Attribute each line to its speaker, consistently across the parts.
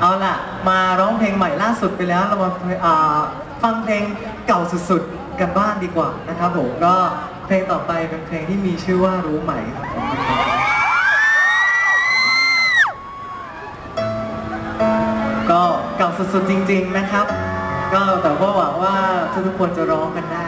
Speaker 1: เอาล่ะ มาร้องเพลงใหม่ล่าสุดไปแล้ว เรามาอ่าฟังเพลงเก่าสุดๆ กันบ้านดีกว่านะครับผมก็เพลงต่อไปเป็นเพลงที่มีชื่อว่ารู้ไหมครับผมก็เก่าสุดๆจริง ๆนะครับ ก็แต่ก็หวังว่าทุกๆคนจะร้องกันได้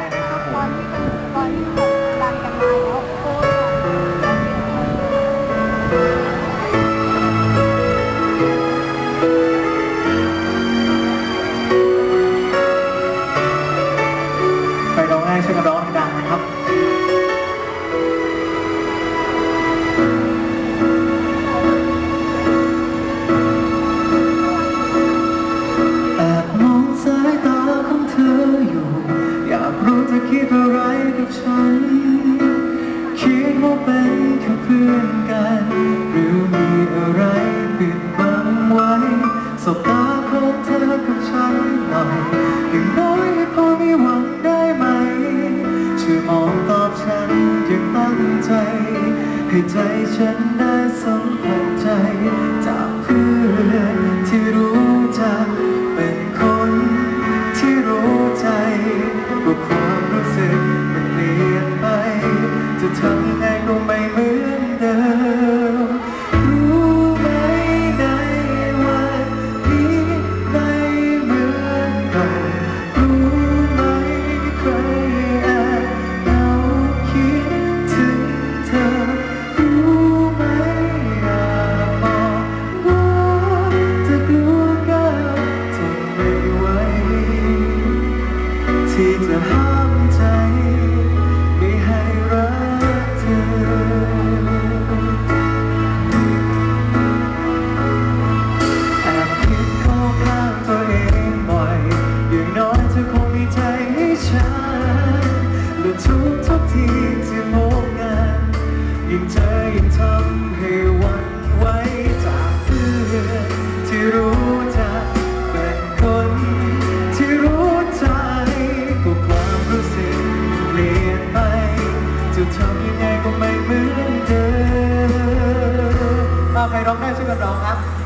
Speaker 1: น คิ
Speaker 2: ดว่า
Speaker 1: เป็นแค่เพื่อนกัน หรือมีอะไรปิดบังไว้ สบตาของเธอกับฉันหน่อยอย่างน้อยพอมีหวังได้ไหมช่วยมองตอบฉันอย่างตั้งใจ ให้ใจฉันได้สัมผัสใจจากเพื่อน ทุกทุกทีที่พบกันยิ่งเธอยิ่งทำให้วันไหวจากเพื่อนที่รู้จักเป็นคนที่รู้ใจก็ความรู้สึกเปลี่ยนไปจะทำยังไงก็ไม่เหมือนเดิมมาใครร้องได้ช่วยกันร้องครับ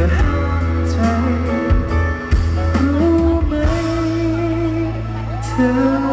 Speaker 1: จ็บใจรู้ไหมเธอ